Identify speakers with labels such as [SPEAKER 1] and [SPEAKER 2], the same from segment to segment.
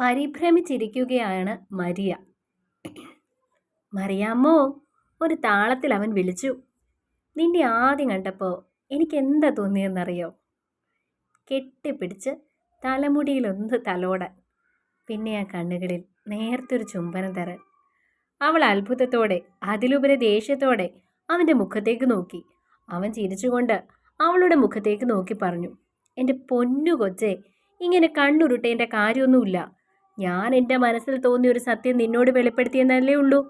[SPEAKER 1] പരിഭ്രമിച്ചിരിക്കുകയാണ് Maria. മറിയാമ്മോ ഒരു താളത്തിൽ അവൻ വിളിച്ചു. നിന്നെ ആദ്യം കണ്ടപ്പോൾ എനിക്ക് എന്താ തോന്നിയെന്നറിയോ? കെട്ടിപ്പിടിച്ച് തലമുടിയിലൊന്ന് തലോടാൻ പിന്നെ ആ കണ്ണുകളിൽ നേർത്തൊരു ചുംബനം തരാൻ. അവൾ അത്ഭുതത്തോടെ അതിലുപരി ദേഷ്യത്തോടെ അവന്റെ മുഖത്തേക്ക് നോക്കി. അവൻ ചിരിച്ചുകൊണ്ട് അവളുടെ മുഖത്തേക്ക് നോക്കി പറഞ്ഞു എന്റെ പൊന്നു കൊച്ചേ ഇങ്ങനെ കണ്ണുരുട്ടേന്റെ കാര്യമൊന്നുമില്ല. ഞാൻ എന്റെ മനസ്സിൽ തോന്നിയ ഒരു സത്യം നിന്നോട് വെളിപ്പെടുത്തിയെന്നല്ലേ ഉള്ളൂ.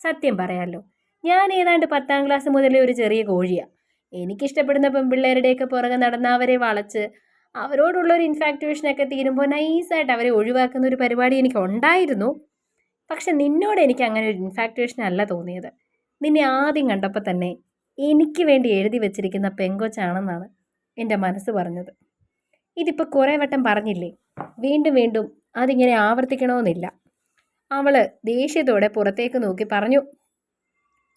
[SPEAKER 1] സത്യം പറയാമല്ലോ ഞാൻ ഏതാണ്ട് പത്താം ക്ലാസ് മുതലേ ഒരു ചെറിയ കോഴിയാണ് എനിക്കിഷ്ടപ്പെടുന്ന പെൺപിള്ളേരുടെയൊക്കെ പുറകെ നടന്ന അവരെ വളച്ച് അവരോടുള്ള ഒരു ഇൻഫാക്ടുവേഷനൊക്കെ തീരുമ്പോൾ നൈസായിട്ട് അവരെ ഒഴിവാക്കുന്ന ഒരു പരിപാടി എനിക്ക് ഉണ്ടായിരുന്നു. പക്ഷെ നിന്നോട് എനിക്ക് അങ്ങനെ ഒരു ഇൻഫാക്ടുവേഷൻ അല്ല തോന്നിയത്. നിന്നെ ആദ്യം കണ്ടപ്പോൾ തന്നെ എനിക്ക് വേണ്ടി എഴുതി വെച്ചിരിക്കുന്ന പെങ്കൊച്ചാണെന്നാണ് എന്റെ മനസ്സ് പറഞ്ഞത്. ഇതിപ്പോൾ കുറേ വട്ടം പറഞ്ഞില്ലേ വീണ്ടും വീണ്ടും അതിങ്ങനെ ആവർത്തിക്കണമെന്നില്ല. അവൾ ദേഷ്യത്തോടെ പുറത്തേക്ക് നോക്കി പറഞ്ഞു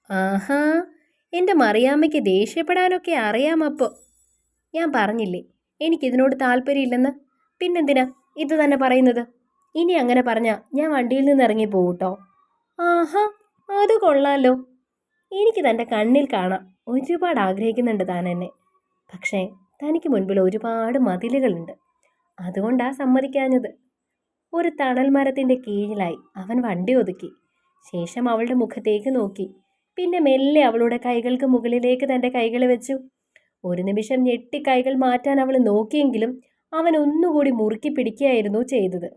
[SPEAKER 1] ആഹാ എന്റെ മറിയാമ്മയ്ക്ക് ദേഷ്യപ്പെടാനൊക്കെ അറിയാമപ്പോൾ ഞാൻ പറഞ്ഞില്ലേ എനിക്കിതിനോട് താല്പര്യമില്ലെന്ന്? പിന്നെന്തിനാ ഇത് തന്നെ പറയുന്നത്? ഇനി അങ്ങനെ പറഞ്ഞാൽ ഞാൻ വണ്ടിയിൽ നിന്ന് ഇറങ്ങി പോകട്ടോ ആഹാ അത് കൊള്ളാലോ. എനിക്ക് തന്റെ കണ്ണിൽ കാണാം ഒരുപാട് ആഗ്രഹിക്കുന്നുണ്ട് താൻ എന്നെ. പക്ഷേ തനിക്ക് മുൻപിൽ ഒരുപാട് മതിലുകളുണ്ട്. അതുകൊണ്ടാ സമ്മതിക്കാഞ്ഞത്. ഒരു തണൽ മരത്തിന്റെ കീഴിലായി അവൻ വണ്ടി ഒതുക്കി. ശേഷം അവളുടെ മുഖത്തേക്ക് നോക്കി. പിന്നെ മെല്ലെ അവളുടെ കൈകൾക്ക് മുകളിലേക്ക് തന്റെ കൈകൾ വെച്ചു. ഒരു നിമിഷം ഞെട്ടി കൈകൾ മാറ്റാൻ അവൾ നോക്കിയെങ്കിലും അവൻ ഒന്നുകൂടി മുറുക്കി പിടിക്കുകയായിരുന്നു ചെയ്തത്.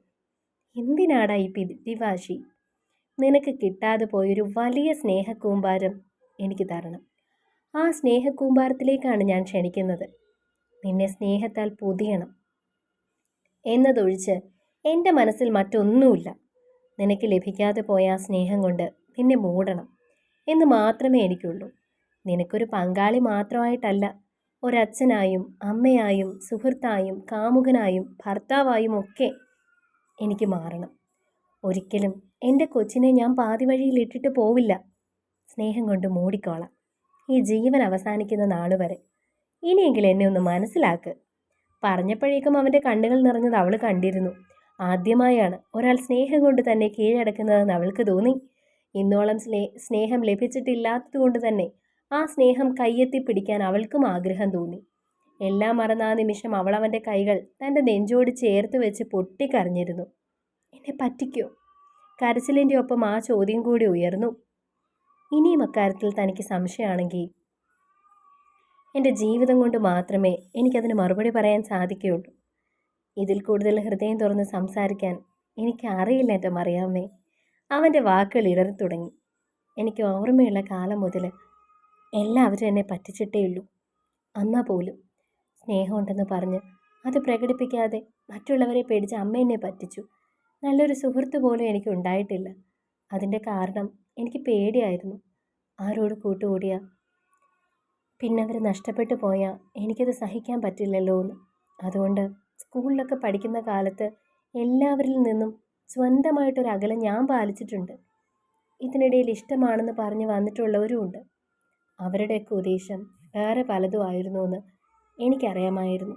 [SPEAKER 1] എന്തിനാടാ ഈ പിതിവാശി നിനക്ക് കിട്ടാതെ പോയൊരു വലിയ സ്നേഹക്കൂമ്പാരം എനിക്ക് തരണം. ആ സ്നേഹക്കൂമ്പാരത്തിലേക്കാണ് ഞാൻ ക്ഷണിക്കുന്നത്. നിന്നെ സ്നേഹത്താൽ പൊതിയണം എന്നതൊഴിച്ച് എന്റെ മനസ്സിൽ മറ്റൊന്നുമില്ല. നിനക്ക് ലഭിക്കാതെ പോയ ആ സ്നേഹം കൊണ്ട് നിന്നെ മൂടണം എന്ന് മാത്രമേ എനിക്കുള്ളൂ. നിനക്കൊരു പങ്കാളി മാത്രമായിട്ടല്ല. ഒരച്ഛനായും അമ്മയായും സുഹൃത്തായും കാമുകനായും ഭർത്താവായും ഒക്കെ എനിക്ക് മാറണം. ഒരിക്കലും എന്റെ കൊച്ചിനെ ഞാൻ പാതി വഴിയിൽ ഇട്ടിട്ട് പോവില്ല. സ്നേഹം കൊണ്ട് മൂടിക്കോളാം. ഈ ജീവൻ അവസാനിക്കുന്ന നാൾ വരെ. ഇനിയെങ്കിലും എന്നെ ഒന്ന് മനസ്സിലാക്ക്. പറഞ്ഞപ്പോഴേക്കും അവന്റെ കണ്ണുകൾ നിറഞ്ഞത് അവൾ കണ്ടിരുന്നു. ആദ്യമായാണ് ഒരാൾ സ്നേഹം കൊണ്ട് തന്നെ കീഴടക്കുന്നതെന്ന് അവൾക്ക് തോന്നി. ഇന്നോളം സ്നേ സ്നേഹം ലഭിച്ചിട്ടില്ലാത്തതുകൊണ്ട് തന്നെ ആ സ്നേഹം കയ്യെത്തി പിടിക്കാൻ അവൾക്കും ആഗ്രഹം തോന്നി. എല്ലാം മറന്ന ആ നിമിഷം അവൾ അവന്റെ കൈകൾ തന്റെ നെഞ്ചോട് ചേർത്ത് വെച്ച് പൊട്ടിക്കരഞ്ഞിരുന്നു. എന്നെ പറ്റിക്കോ? കരച്ചിലിന്റെ ഒപ്പം ആ ചോദ്യം കൂടി ഉയർന്നു. ഇനിയും അക്കാര്യത്തിൽ തനിക്ക് സംശയമാണെങ്കിൽ എന്റെ ജീവിതം കൊണ്ട് മാത്രമേ എനിക്കതിന് മറുപടി പറയാൻ സാധിക്കുകയുള്ളൂ. ഇതിൽ കൂടുതൽ ഹൃദയം തുറന്ന് സംസാരിക്കാൻ എനിക്ക് അറിയില്ല എന്റെ മറിയാമ്മേ. അവന്റെ വാക്കുകൾ ഇടറി തുടങ്ങി. എനിക്ക് ഓർമ്മയുള്ള കാലം മുതൽ എല്ലാവരും എന്നെ പറ്റിച്ചിട്ടേയുള്ളൂ. അമ്മ പോലും സ്നേഹമുണ്ടെന്ന് പറഞ്ഞ് അത് പ്രകടിപ്പിക്കാതെ മറ്റുള്ളവരെ പേടിച്ച് അമ്മ എന്നെ പറ്റിച്ചു. നല്ലൊരു സുഹൃത്ത് പോലും എനിക്ക് ഉണ്ടായിട്ടില്ല. അതിന്റെ കാരണം എനിക്ക് പേടിയായിരുന്നു. ആരോട് കൂട്ടുകൂടിയ? പിന്നെ അവർ നഷ്ടപ്പെട്ടു പോയാൽ എനിക്കത് സഹിക്കാൻ പറ്റില്ലല്ലോ എന്ന് അതുകൊണ്ട് സ്കൂളിലൊക്കെ പഠിക്കുന്ന കാലത്ത് എല്ലാവരിൽ നിന്നും സ്വന്തമായിട്ടൊരു അകലം ഞാൻ പാലിച്ചിട്ടുണ്ട്. ഇതിനിടയിൽ ഇഷ്ടമാണെന്ന് പറഞ്ഞ് വന്നിട്ടുള്ളവരുമുണ്ട്. അവരുടെയൊക്കെ ഉദ്ദേശം വേറെ പലതും ആയിരുന്നു എന്ന് എനിക്കറിയാമായിരുന്നു.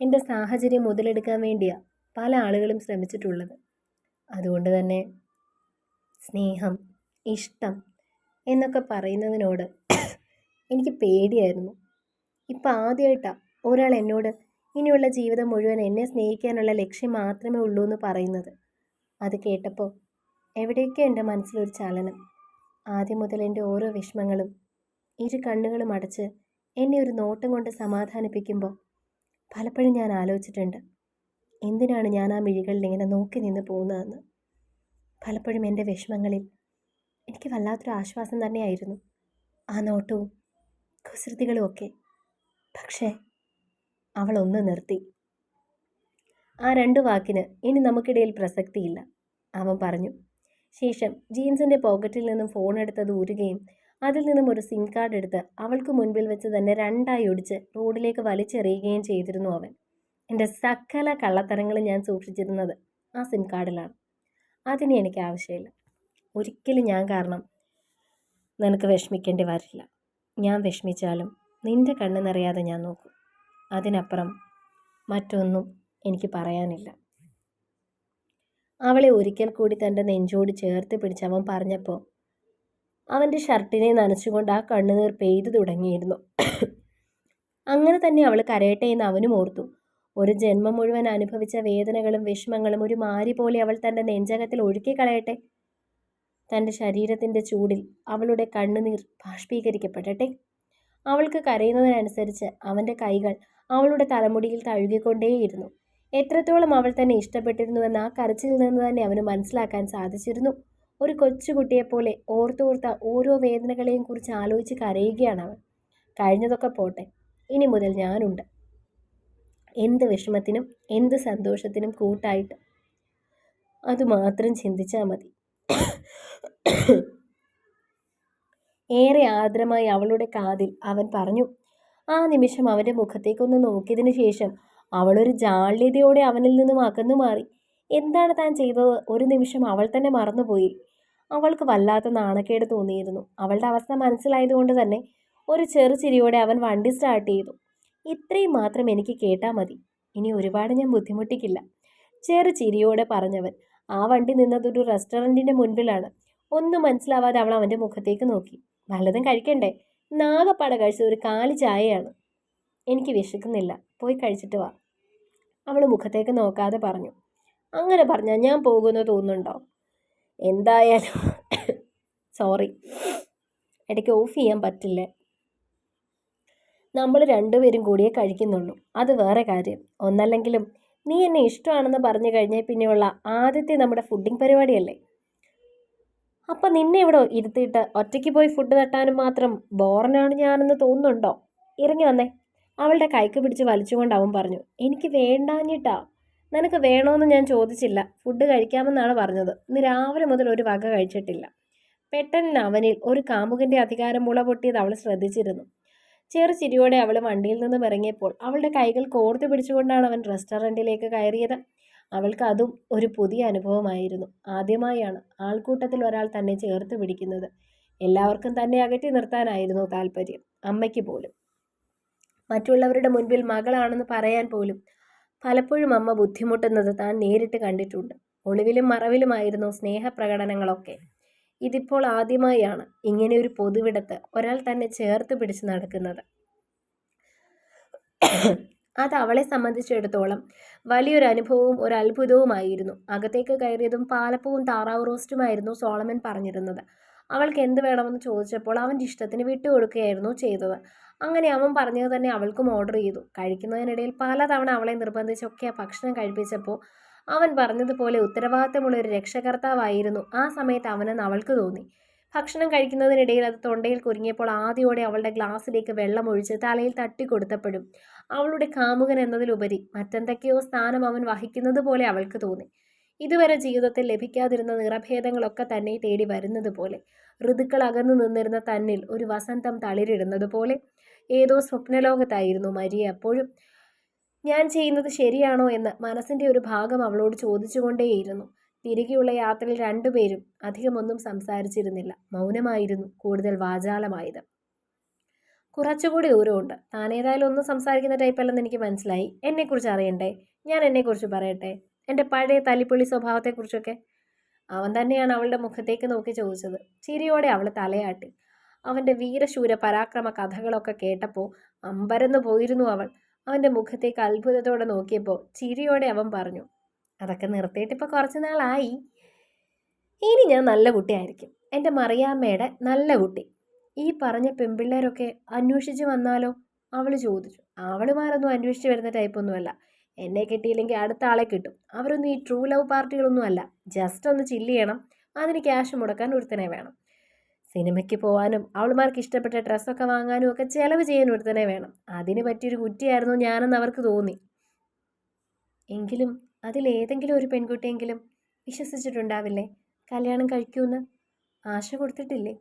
[SPEAKER 1] എന്റെ സാഹചര്യം മുതലെടുക്കാൻ വേണ്ടിയാണ് പല ആളുകളും ശ്രമിച്ചിട്ടുള്ളത്. അതുകൊണ്ട് തന്നെ സ്നേഹം ഇഷ്ടം എന്നൊക്കെ പറയുന്നതിനോട് എനിക്ക് പേടിയായിരുന്നു. ഇപ്പം ആദ്യമായിട്ടാണ് ഒരാൾ എന്നോട് ഇനിയുള്ള ജീവിതം മുഴുവൻ എന്നെ സ്നേഹിക്കാനുള്ള ലക്ഷ്യം മാത്രമേ ഉള്ളൂ എന്ന് പറയുന്നത്. അത് കേട്ടപ്പോൾ എവിടെയൊക്കെ എന്റെ മനസ്സിലൊരു ചലനം. ആദ്യം മുതൽ എന്റെ ഓരോ വിഷമങ്ങളും ഇരു കണ്ണുകളും അടച്ച് എന്നെ ഒരു നോട്ടം കൊണ്ട് സമാധാനിപ്പിക്കുമ്പോൾ പലപ്പോഴും ഞാൻ ആലോചിച്ചിട്ടുണ്ട് എന്തിനാണ് ഞാൻ ആ മിഴികളിൽ ഇങ്ങനെ നോക്കി നിന്ന് പോകുന്നതെന്ന്. പലപ്പോഴും എന്റെ വിഷമങ്ങളിൽ എനിക്ക് വല്ലാത്തൊരു ആശ്വാസം തന്നെയായിരുന്നു. ആ നോട്ടവും കുസൃതികളും ഒക്കെ. പക്ഷേ അവൾ ഒന്ന് നിർത്തി. ആ രണ്ട് വാക്കിന് ഇനി നമുക്കിടയിൽ പ്രസക്തിയില്ല. അവൻ പറഞ്ഞു ശേഷം ജീൻസിന്റെ പോക്കറ്റിൽ നിന്നും ഫോൺ എടുത്തത് ഊരുകയും അതിൽ നിന്നും ഒരു സിം കാർഡ് എടുത്ത് അവൾക്ക് മുൻപിൽ വെച്ച് തന്നെ രണ്ടായി ഒടിച്ച് റോഡിലേക്ക് വലിച്ചെറിയുകയും ചെയ്തിരുന്നു അവൻ. എന്റെ സകല കള്ളത്തരങ്ങളും ഞാൻ സൂക്ഷിച്ചിരുന്നത് ആ സിം കാർഡിലാണ്. അതിന് എനിക്ക് ആവശ്യമില്ല. ഒരിക്കലും ഞാൻ കാരണം നിനക്ക് വിഷമിക്കേണ്ടി വരില്ല. ഞാൻ വിഷമിച്ചാലും നിന്റെ കണ്ണ് നിറയാതെ ഞാൻ നോക്കും. അതിനപ്പുറം മറ്റൊന്നും എനിക്ക് പറയാനില്ല. അവളെ ഒരിക്കൽ കൂടി തന്റെ നെഞ്ചോട് ചേർത്ത് പിടിച്ച് അവൻ പറഞ്ഞപ്പോൾ അവന്റെ ഷർട്ടിനെ നനച്ചുകൊണ്ട് ആ കണ്ണുനീർ പെയ്തു തുടങ്ങിയിരുന്നു. അങ്ങനെ തന്നെ അവൾ കരയട്ടെ എന്ന് അവനും ഓർത്തു. ഒരു ജന്മം മുഴുവൻ അനുഭവിച്ച വേദനകളും വിഷമങ്ങളും ഒരു മാരി പോലെ അവൾ തന്റെ നെഞ്ചകത്തിൽ ഒഴുക്കിക്കളയട്ടെ തന്റെ ശരീരത്തിന്റെ ചൂടിൽ അവളുടെ കണ്ണുനീർ ബാഷ്പീകരിക്കപ്പെടട്ടെ. അവൾക്ക് കരയുന്നതിനനുസരിച്ച് അവന്റെ കൈകൾ അവളുടെ തലമുടിയിൽ തഴുകിക്കൊണ്ടേയിരുന്നു. എത്രത്തോളം അവൾ തന്നെ ഇഷ്ടപ്പെട്ടിരുന്നുവെന്ന് ആ കരച്ചിൽ നിന്ന് തന്നെ അവന് മനസ്സിലാക്കാൻ സാധിച്ചിരുന്നു. ഒരു കൊച്ചുകുട്ടിയെപ്പോലെ ഓർത്തോർത്ത ഓരോ വേദനകളെയും കുറിച്ച് ആലോചിച്ച് കരയുകയാണ് അവൻ കഴിഞ്ഞതൊക്കെ പോട്ടെ ഇനി മുതൽ ഞാനുണ്ട്. എന്ത് വിഷമത്തിനും എന്ത് സന്തോഷത്തിനും കൂട്ടായിട്ട്. അതുമാത്രം ചിന്തിച്ചാൽ മതി. ഏറെ ആർദ്രമായി അവളുടെ കാതിൽ അവൻ പറഞ്ഞു ആ നിമിഷം അവന്റെ മുഖത്തേക്കൊന്ന് നോക്കിയതിനു ശേഷം അവളൊരു ജാള്യതയോടെ അവനിൽ നിന്നും അകന്നു മാറി. എന്താണ് താൻ ചെയ്തത്? ഒരു നിമിഷം അവൾ തന്നെ മറന്നുപോയി. അവൾക്ക് വല്ലാത്ത നാണക്കേട് തോന്നിയിരുന്നു. അവളുടെ അവസ്ഥ മനസ്സിലായതുകൊണ്ട് തന്നെ ഒരു ചെറു ചിരിയോടെ അവൻ വണ്ടി സ്റ്റാർട്ട് ചെയ്തു. ഇത്രയും മാത്രം എനിക്ക് കേട്ടാൽ മതി. ഇനി ഒരുപാട് ഞാൻ ബുദ്ധിമുട്ടിക്കില്ല. ചെറു ചിരിയോടെ പറഞ്ഞവൻ ആ വണ്ടി നിന്നതൊരു റെസ്റ്റോറന്റിന്റെ മുൻപിലാണ്. ഒന്നും മനസ്സിലാവാതെ അവൾ അവന്റെ മുഖത്തേക്ക് നോക്കി. വല്ലതും കഴിക്കണ്ടേ? നാഗപ്പാട കഴിച്ചത് ഒരു കാലി ചായയാണ്. എനിക്ക് വിശക്കുന്നില്ല. പോയി കഴിച്ചിട്ട് വാ. അവൾ മുഖത്തേക്ക് നോക്കാതെ പറഞ്ഞു. അങ്ങനെ പറഞ്ഞാൽ ഞാൻ പോകുമെന്ന് തോന്നുന്നുണ്ടോ? എന്തായാലും സോറി. ഇടയ്ക്ക് ഓഫ് ചെയ്യാൻ പറ്റില്ല? നമ്മൾ രണ്ടുപേരും കൂടിയേ കഴിക്കുന്നുള്ളൂ. അത് വേറെ കാര്യം. ഒന്നല്ലെങ്കിലും നീ എന്നെ ഇഷ്ടമാണെന്ന് പറഞ്ഞു കഴിഞ്ഞാൽ പിന്നെയുള്ള ആദ്യത്തെ നമ്മുടെ ഫുഡിങ് പരിപാടിയല്ലേ? അപ്പം നിന്നെ ഇവിടെ ഇരുത്തിയിട്ട് ഒറ്റയ്ക്ക് പോയി ഫുഡ് തട്ടാനും മാത്രം ബോറനാണ് ഞാനെന്ന് തോന്നുന്നുണ്ടോ? ഇറങ്ങി വന്നേ. അവളുടെ കൈക്ക് പിടിച്ച് വലിച്ചുകൊണ്ട് അവൻ പറഞ്ഞു എനിക്ക് വേണ്ടാഞ്ഞിട്ടാ. നിനക്ക് വേണമെന്ന് ഞാൻ ചോദിച്ചില്ല. ഫുഡ് കഴിക്കാമെന്നാണ് പറഞ്ഞത്. ഇന്ന് രാവിലെ മുതൽ ഒരു വക കഴിച്ചിട്ടില്ല. പെട്ടെന്ന് അവനിൽ ഒരു കാമുകന്റെ അധികാരം മുള പൊട്ടിയത് അവൾ ശ്രദ്ധിച്ചിരുന്നു. ചെറു ചിരിയോടെ അവൾ വണ്ടിയിൽ നിന്നും ഇറങ്ങിയപ്പോൾ അവളുടെ കൈകൾ കോർത്തു പിടിച്ചുകൊണ്ടാണ് അവൻ റെസ്റ്റോറന്റിലേക്ക് കയറിയത്. അവൾക്ക് അതും ഒരു പുതിയ അനുഭവമായിരുന്നു. ആദ്യമായാണ് ആൾക്കൂട്ടത്തിൽ ഒരാൾ തന്നെ ചേർത്ത് പിടിക്കുന്നത്. എല്ലാവർക്കും തന്നെ അകറ്റി നിർത്താനായിരുന്നു താല്പര്യം അമ്മയ്ക്ക് പോലും. മറ്റുള്ളവരുടെ മുൻപിൽ മകളാണെന്ന് പറയാൻ പോലും പലപ്പോഴും അമ്മ ബുദ്ധിമുട്ടുന്നത് താൻ നേരിട്ട് കണ്ടിട്ടുണ്ട്. ഒളിവിലും മറവിലുമായിരുന്നു സ്നേഹപ്രകടനങ്ങളൊക്കെ. ഇതിപ്പോൾ ആദ്യമായാണ് ഇങ്ങനെ ഒരു പൊതുവിടത്ത് ഒരാൾ തന്നെ ചേർത്ത് പിടിച്ച് നടക്കുന്നത്. അത് അവളെ സംബന്ധിച്ചിടത്തോളം വലിയൊരു അനുഭവവും ഒരു അത്ഭുതവുമായിരുന്നു. അകത്തേക്ക് കയറിയതും പാലപ്പവും താറാവ് റോസ്റ്റുമായിരുന്നു സോളമൻ പറഞ്ഞിരുന്നത്. അവൾക്ക് എന്ത് വേണമെന്ന് ചോദിച്ചപ്പോൾ അവന്റെ ഇഷ്ടത്തിന് വിട്ടുകൊടുക്കുകയായിരുന്നു ചെയ്തത്. അങ്ങനെ അവൻ പറഞ്ഞത് തന്നെ അവൾക്കും ഓർഡർ ചെയ്തു. കഴിക്കുന്നതിനിടയിൽ പലതവണ അവളെ നിർബന്ധിച്ചൊക്കെ ഭക്ഷണം കഴിപ്പിച്ചപ്പോൾ അവൻ പറഞ്ഞതുപോലെ ഉത്തരവാദിത്തമുള്ള ഒരു രക്ഷകർത്താവായിരുന്നു. ആ സമയത്ത് അവനെന്ന് അവൾക്ക് തോന്നി. ഭക്ഷണം കഴിക്കുന്നതിനിടയിൽ അത് തൊണ്ടയിൽ കുരുങ്ങിയപ്പോൾ ആദ്യോടെ അവളുടെ ഗ്ലാസ്സിലേക്ക് വെള്ളം ഒഴിച്ച് തലയിൽ തട്ടി തട്ടിക്കൊടുത്തപ്പോഴും അവളുടെ കാമുകൻ എന്നതിലുപരി മറ്റെന്തൊക്കെയോ സ്ഥാനം അവൻ വഹിക്കുന്നത് പോലെ അവൾക്ക് തോന്നി. ഇതുവരെ ജീവിതത്തിൽ ലഭിക്കാതിരുന്ന നിറഭേദങ്ങളൊക്കെ തന്നെ തേടി വരുന്നത് പോലെ. ഋതുക്കൾ അകന്നു നിന്നിരുന്ന തന്നിൽ ഒരു വസന്തം തളിരിടുന്നത് പോലെ. ഏതോ സ്വപ്നലോകത്തായിരുന്നു മരിയ അപ്പോഴും ഞാൻ ചെയ്യുന്നത് ശരിയാണോ? എന്ന് മനസ്സിന്റെ ഒരു ഭാഗം അവളോട് ചോദിച്ചുകൊണ്ടേയിരുന്നു. തിരികെയുള്ള യാത്രയിൽ രണ്ടുപേരും അധികമൊന്നും സംസാരിച്ചിരുന്നില്ല. മൗനമായിരുന്നു കൂടുതൽ വാചാലമായത്. കുറച്ചുകൂടി ദൂരമുണ്ട്. താൻ ഏതായാലും ഒന്നും സംസാരിക്കുന്ന ടൈപ്പല്ലെന്ന് എനിക്ക് മനസ്സിലായി. എന്നെക്കുറിച്ച് അറിയണ്ടേ? ഞാൻ എന്നെക്കുറിച്ച് പറയട്ടെ? എന്റെ പഴയ തല്ലിപ്പൊളി സ്വഭാവത്തെക്കുറിച്ചൊക്കെ? അവൻ തന്നെയാണ് അവളുടെ മുഖത്തേക്ക് നോക്കി ചോദിച്ചത്. ചിരിയോടെ അവൾ തലയാട്ടി. അവന്റെ വീരശൂര പരാക്രമ കഥകളൊക്കെ കേട്ടപ്പോൾ അമ്പരന്ന് പോയിരുന്നു അവൾ. അവന്റെ മുഖത്തേക്ക് അത്ഭുതത്തോടെ നോക്കിയപ്പോൾ ചിരിയോടെ അവൻ പറഞ്ഞു അതൊക്കെ നിർത്തിയിട്ട് ഇപ്പോൾ കുറച്ച് നാളായി. ഇനി ഞാൻ നല്ല കുട്ടിയായിരിക്കും. എന്റെ മറിയാമ്മയുടെ നല്ല കുട്ടി. ഈ പറഞ്ഞ പെൺപിള്ളേരൊക്കെ അന്വേഷിച്ച് വന്നാലോ? അവൾ ചോദിച്ചു. അവളുമാരൊന്നും അന്വേഷിച്ച് വരുന്ന ടൈപ്പൊന്നുമല്ല എന്നെ കിട്ടിയില്ലെങ്കിൽ അടുത്ത ആളെ കിട്ടും. അവരൊന്നും ഈ ട്രൂ ലവ് പാർട്ടികളൊന്നും അല്ല. ജസ്റ്റ് ഒന്ന് ചില്ല് ചെയ്യണം. അതിന് ക്യാഷ് മുടക്കാൻ ഒരുത്തനെ വേണം. സിനിമയ്ക്ക് പോകാനും അവളുമാർക്ക് ഇഷ്ടപ്പെട്ട ഡ്രസ്സൊക്കെ വാങ്ങാനും ഒക്കെ ചിലവ് ചെയ്യാൻ ഒരുത്തനെ വേണം. അതിന് പറ്റിയൊരു കുറ്റിയായിരുന്നു ഞാനെന്ന് അവർക്ക് തോന്നി. എങ്കിലും അതിലേതെങ്കിലും ഒരു പെൺകുട്ടിയെങ്കിലും വിശ്വസിച്ചിട്ടുണ്ടാവില്ലേ? കല്യാണം കഴിക്കൂന്ന്? ആശ കൊടുത്തിട്ടില്ലേ?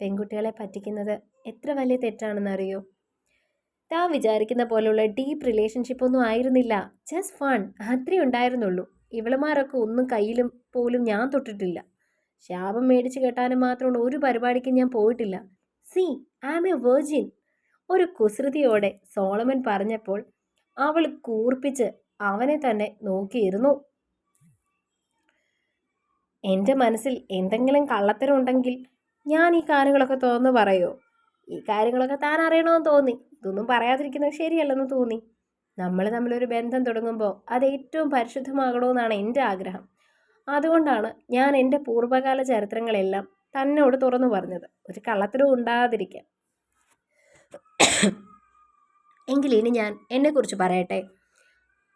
[SPEAKER 1] പെൺകുട്ടികളെ പറ്റിക്കുന്നത് എത്ര വലിയ തെറ്റാണെന്നറിയോ? താൻ വിചാരിക്കുന്ന പോലുള്ള ഡീപ്പ് റിലേഷൻഷിപ്പ് ഒന്നും ആയിരുന്നില്ല. Just fun. അത്രേ ഉണ്ടായിരുന്നുള്ളൂ. ഇവളുമാരൊക്കെ ഒന്നും കയ്യിലും പോലും ഞാൻ തൊട്ടിട്ടില്ല. ശാപം മേടിച്ച് കെട്ടാനും മാത്രമുള്ള ഒരു പരിപാടിക്കും ഞാൻ പോയിട്ടില്ല. See am a virgin. ഒരു കുസൃതിയോടെ സോളമൻ പറഞ്ഞപ്പോൾ അവൾ കൂർപ്പിച്ച് അവനെ തന്നെ നോക്കിയിരുന്നു. എന്റെ മനസ്സിൽ എന്തെങ്കിലും കള്ളത്തരം ഉണ്ടെങ്കിൽ ഞാൻ ഈ കാര്യങ്ങളൊക്കെ തുറന്ന് പറയോ? ഈ കാര്യങ്ങളൊക്കെ താൻ അറിയണമെന്ന് തോന്നി. ഇതൊന്നും പറയാതിരിക്കുന്നത് ശരിയല്ലെന്ന് തോന്നി. നമ്മൾ തമ്മിലൊരു ബന്ധം തുടങ്ങുമ്പോൾ അത് ഏറ്റവും പരിശുദ്ധമാകണമെന്നാണ് എന്റെ ആഗ്രഹം. അതുകൊണ്ടാണ് ഞാൻ എന്റെ പൂർവകാല ചരിത്രങ്ങളെല്ലാം തന്നോട് തുറന്നു പറഞ്ഞത്. ഒരു കള്ളത്തരവും ഉണ്ടാകാതിരിക്കാൻ. എങ്കിൽ ഇനി ഞാൻ എന്നെക്കുറിച്ച് പറയട്ടെ?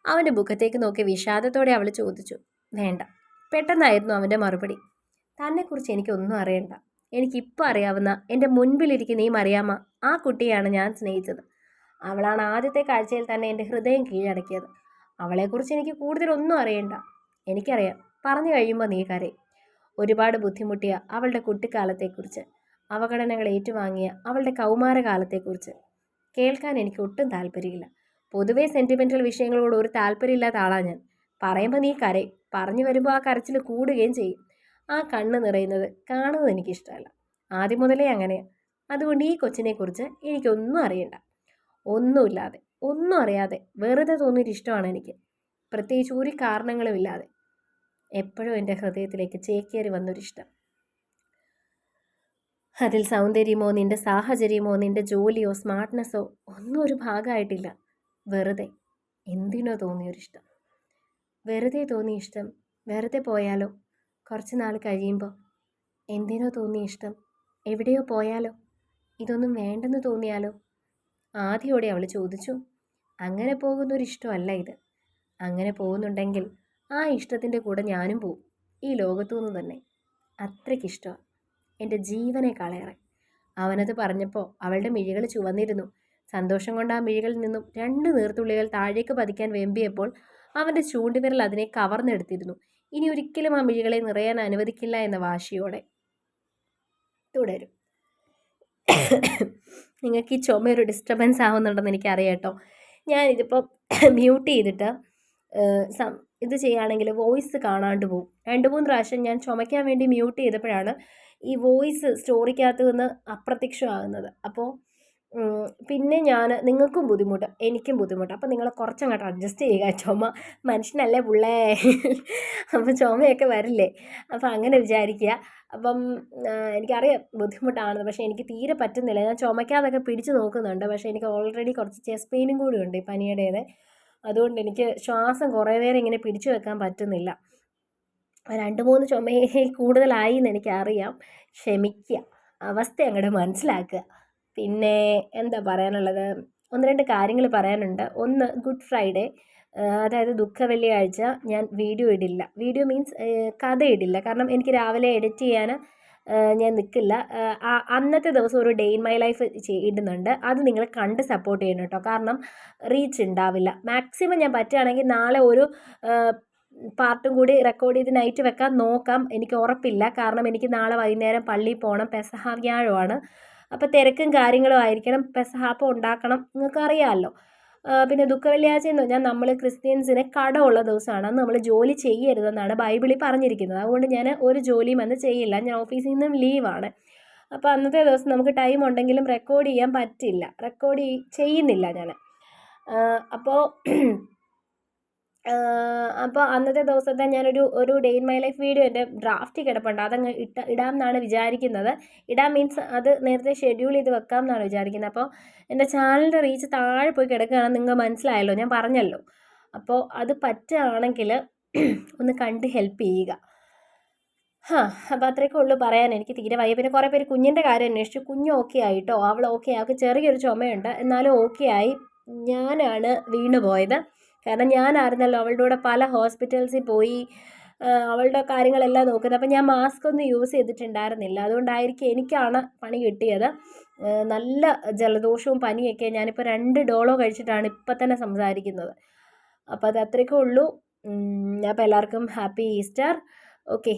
[SPEAKER 1] അവന്റെ മുഖത്തേക്ക് നോക്കി വിഷാദത്തോടെ അവൾ ചോദിച്ചു വേണ്ട പെട്ടെന്നായിരുന്നു അവന്റെ മറുപടി. തന്നെക്കുറിച്ച് എനിക്കൊന്നും അറിയണ്ട. എനിക്കിപ്പോൾ അറിയാവുന്ന എന്റെ മുൻപിലിരിക്കുന്ന ഈ മറിയാമ്മ ആ കുട്ടിയാണ് ഞാൻ സ്നേഹിച്ചത്. അവളാണ് ആദ്യത്തെ കാഴ്ചയിൽ തന്നെ എന്റെ ഹൃദയം കീഴടക്കിയത്. അവളെക്കുറിച്ച് എനിക്ക് കൂടുതലൊന്നും അറിയണ്ട. എനിക്കറിയാം പറഞ്ഞു കഴിയുമ്പോൾ നീ കരയും. ഒരുപാട് ബുദ്ധിമുട്ടിയ അവളുടെ കുട്ടിക്കാലത്തെക്കുറിച്ച് അവഗണനകൾ ഏറ്റുവാങ്ങിയ അവളുടെ കൗമാരകാലത്തെക്കുറിച്ച് കേൾക്കാൻ എനിക്ക് ഒട്ടും താല്പര്യമില്ല. പൊതുവേ സെന്റിമെന്റൽ വിഷയങ്ങളോട് ഒരു താല്പര്യമില്ലാത്ത ആളാണ് ഞാൻ. പറയുമ്പോൾ നീ കരയും. പറഞ്ഞു വരുമ്പോൾ ആ കരച്ചിൽ കൂടുകയും ചെയ്യും. ആ കണ്ണ് നിറയുന്നത് കാണുന്നത് എനിക്കിഷ്ടമല്ല. ആദ്യം മുതലേ അങ്ങനെയാണ് അതുകൊണ്ട് ഈ കൊച്ചിനെക്കുറിച്ച് എനിക്കൊന്നും അറിയണ്ട. ഒന്നുമില്ലാതെ ഒന്നും അറിയാതെ വെറുതെ തോന്നിയൊരു ഇഷ്ടമാണ് എനിക്ക്. പ്രത്യേകിച്ച് ഒരു കാരണങ്ങളും ഇല്ലാതെ. എപ്പോഴും എന്റെ ഹൃദയത്തിലേക്ക് ചേക്കേറി വന്നൊരിഷ്ടം അതിൽ സൗന്ദര്യമോ നിന്റെ സാഹചര്യമോ നിന്റെ ജോലിയോ സ്മാർട്ട്നെസ്സോ ഒന്നും ഒരു ഭാഗമായിട്ടില്ല. വെറുതെ. എന്തിനോ തോന്നിയൊരിഷ്ടം? വെറുതെ തോന്നിയ ഇഷ്ടം വെറുതെ പോയാലോ? കുറച്ച് നാൾ കഴിയുമ്പോൾ എന്തിനോ തോന്നിയ ഇഷ്ടം എവിടെയോ പോയാലോ? ഇതൊന്നും വേണ്ടെന്ന് തോന്നിയാലോ? ആദ്യോടെ അവൾ ചോദിച്ചു. അങ്ങനെ പോകുന്നൊരിഷ്ടമല്ല ഇത്. അങ്ങനെ പോകുന്നുണ്ടെങ്കിൽ ആ ഇഷ്ടത്തിന്റെ കൂടെ ഞാനും പോവും. ഈ ലോകത്തു നിന്ന് തന്നെ അത്രയ്ക്കിഷ്ടമാണ് എന്റെ ജീവനെ കളയറ. അവനത് പറഞ്ഞപ്പോൾ അവളുടെ മിഴികൾ ചുവന്നിരുന്നു. സന്തോഷം കൊണ്ട് ആ മിഴികളിൽ നിന്നും രണ്ട് നീർത്തുള്ളികൾ താഴേക്ക് പതിക്കാൻ വെമ്പിയപ്പോൾ അവന്റെ ചൂണ്ടുവിരൽ അതിനെ കവർന്നെടുത്തിരുന്നു. ഇനി ഒരിക്കലും ആ മിഴികളെ നിറയാൻ അനുവദിക്കില്ല എന്ന വാശിയോടെ. തുടരും. നിങ്ങൾക്ക് ഈ ചുമ ഒരു ഡിസ്റ്റർബൻസ് ആവുന്നുണ്ടെന്ന് എനിക്കറിയാം കേട്ടോ ഞാനിതിപ്പോൾ മ്യൂട്ട് ചെയ്തിട്ട് ഇത് ചെയ്യുകയാണെങ്കിൽ വോയിസ് കാണാണ്ട് പോകും രണ്ട് മൂന്ന് പ്രാവശ്യം ഞാൻ ചുമയ്ക്കാൻ വേണ്ടി മ്യൂട്ട് ചെയ്തപ്പോഴാണ് ഈ വോയിസ് സ്റ്റോറിക്കകത്ത് നിന്ന് അപ്രത്യക്ഷമാകുന്നത്. അപ്പോൾ പിന്നെ ഞാൻ നിങ്ങൾക്കും ബുദ്ധിമുട്ട് എനിക്കും ബുദ്ധിമുട്ട്. അപ്പോൾ നിങ്ങൾ കുറച്ചങ്ങോട്ട് അഡ്ജസ്റ്റ് ചെയ്യുക. ചുമ മനുഷ്യനല്ലേ പുള്ളേ? അപ്പോൾ ചുമയൊക്കെ വരില്ലേ? അപ്പോൾ അങ്ങനെ വിചാരിക്കുക. അപ്പം എനിക്കറിയാം ബുദ്ധിമുട്ടാണെന്ന് പക്ഷേ എനിക്ക് തീരെ പറ്റുന്നില്ല. ഞാൻ ചുമയ്ക്കാതൊക്കെ പിടിച്ച് നോക്കുന്നുണ്ട്. പക്ഷേ എനിക്ക് ഓൾറെഡി കുറച്ച് ചെസ്റ്റ് പെയിനും കൂടി ഉണ്ട് ഈ പനിയുടേത്. അതുകൊണ്ട് എനിക്ക് ശ്വാസം കുറേ നേരം ഇങ്ങനെ പിടിച്ചു വെക്കാൻ പറ്റുന്നില്ല. രണ്ട് മൂന്ന് ചുമയിൽ കൂടുതലായി എന്ന് എനിക്കറിയാം. ക്ഷമിക്കുക. അവസ്ഥ അങ്ങോട്ട് മനസ്സിലാക്കുക. പിന്നെ എന്താ പറയാനുള്ളത്? ഒന്ന് രണ്ട് കാര്യങ്ങൾ പറയാനുണ്ട്. ഒന്ന് ഗുഡ് ഫ്രൈഡേ അതായത് ദുഃഖ വെള്ളിയാഴ്ച ഞാൻ വീഡിയോ ഇടില്ല. വീഡിയോ മീൻസ് കഥ ഇടില്ല കാരണം എനിക്ക് രാവിലെ എഡിറ്റ് ചെയ്യാൻ ഞാൻ നിൽക്കില്ല അന്നത്തെ ദിവസം ഒരു ഡേ ഇൻ മൈ ലൈഫ് ഇടുന്നുണ്ട്. അത് നിങ്ങൾ കണ്ട് സപ്പോർട്ട് ചെയ്യണം കേട്ടോ. കാരണം റീച്ച് ഉണ്ടാവില്ല മാക്സിമം ഞാൻ പറ്റുകയാണെങ്കിൽ നാളെ ഒരു പാർട്ടും കൂടി റെക്കോർഡ് ചെയ്ത് നൈറ്റ് വെക്കാൻ നോക്കാം. എനിക്ക് ഉറപ്പില്ല. കാരണം എനിക്ക് നാളെ വൈകുന്നേരം പള്ളിയിൽ പോകണം പെസഹ വ്യാഴമാണ് അപ്പോൾ തിരക്കും കാര്യങ്ങളും ആയിരിക്കണം. പെസഹാപ്പം ഉണ്ടാക്കണം. നിങ്ങൾക്ക് അറിയാമല്ലോ. പിന്നെ ദുഃഖ വെള്ളിയാഴ്ച എന്ന് പറഞ്ഞാൽ നമ്മൾ ക്രിസ്ത്യൻസിന് കടമുള്ള ദിവസമാണ്. അന്ന് നമ്മൾ ജോലി ചെയ്യരുതെന്നാണ് ബൈബിളിൽ പറഞ്ഞിരിക്കുന്നത്. അതുകൊണ്ട് ഞാൻ ഒരു ജോലിയും അന്ന് ചെയ്യില്ല. ഞാൻ ഓഫീസിൽ നിന്നും ലീവാണ് അപ്പോൾ അന്നത്തെ ദിവസം നമുക്ക് ടൈം ഉണ്ടെങ്കിലും റെക്കോർഡ് ചെയ്യാൻ പറ്റില്ല. റെക്കോർഡ് ചെയ്യുന്നില്ല ഞാൻ അപ്പോൾ അപ്പോൾ അന്നത്തെ ദിവസത്തെ ഞാനൊരു ഒരു day in my life video എന്റെ ഡ്രാഫ്റ്റ് കിടപ്പുണ്ട്. അതങ്ങ് ഇട്ട ഇടാം എന്നാണ് വിചാരിക്കുന്നത്. ഇടാം മീൻസ് അത് നേരത്തെ ഷെഡ്യൂൾ ചെയ്ത് വെക്കാം എന്നാണ് വിചാരിക്കുന്നത്. അപ്പോൾ എന്റെ ചാനലിന്റെ റീച്ച് താഴെ പോയി കിടക്കുകയാണെന്ന് നിങ്ങൾ മനസ്സിലായല്ലോ ഞാൻ പറഞ്ഞല്ലോ. അപ്പോൾ അത് പറ്റുകയാണെങ്കിൽ ഒന്ന് കണ്ട് ഹെൽപ്പ് ചെയ്യുക. ഹാ അപ്പോൾ അത്രയൊക്കെ ഉള്ളൂ പറയാൻ. എനിക്ക് തീരെ വയ്യ. പിന്നെ കുറേ പേര് കുഞ്ഞിന്റെ കാര്യം അന്വേഷിച്ചു. കുഞ്ഞ് ഓക്കെ ആയിട്ടോ? അവൾ ഓക്കെ അവൾക്ക് ചെറിയൊരു ചുമയുണ്ട്. എന്നാലും ഓക്കെ ആയി. ഞാനാണ് വീണു പോയത്. കാരണം ഞാനായിരുന്നല്ലോ അവളുടെ കൂടെ പല ഹോസ്പിറ്റൽസിൽ പോയി അവളുടെ കാര്യങ്ങളെല്ലാം നോക്കുന്നത്. അപ്പം ഞാൻ മാസ്ക് ഒന്നും യൂസ് ചെയ്തിട്ടുണ്ടായിരുന്നില്ല. അതുകൊണ്ടായിരിക്കും എനിക്കാണ് പണി കിട്ടിയത്. നല്ല ജലദോഷവും പനിയൊക്കെ ഞാനിപ്പോൾ രണ്ട് ഡോളോ കഴിച്ചിട്ടാണ് ഇപ്പം തന്നെ സംസാരിക്കുന്നത്. അപ്പോൾ അത് അത്രയൊക്കെ ഉള്ളൂ. അപ്പോൾ എല്ലാവർക്കും ഹാപ്പി ഈസ്റ്റർ. ഓക്കെ.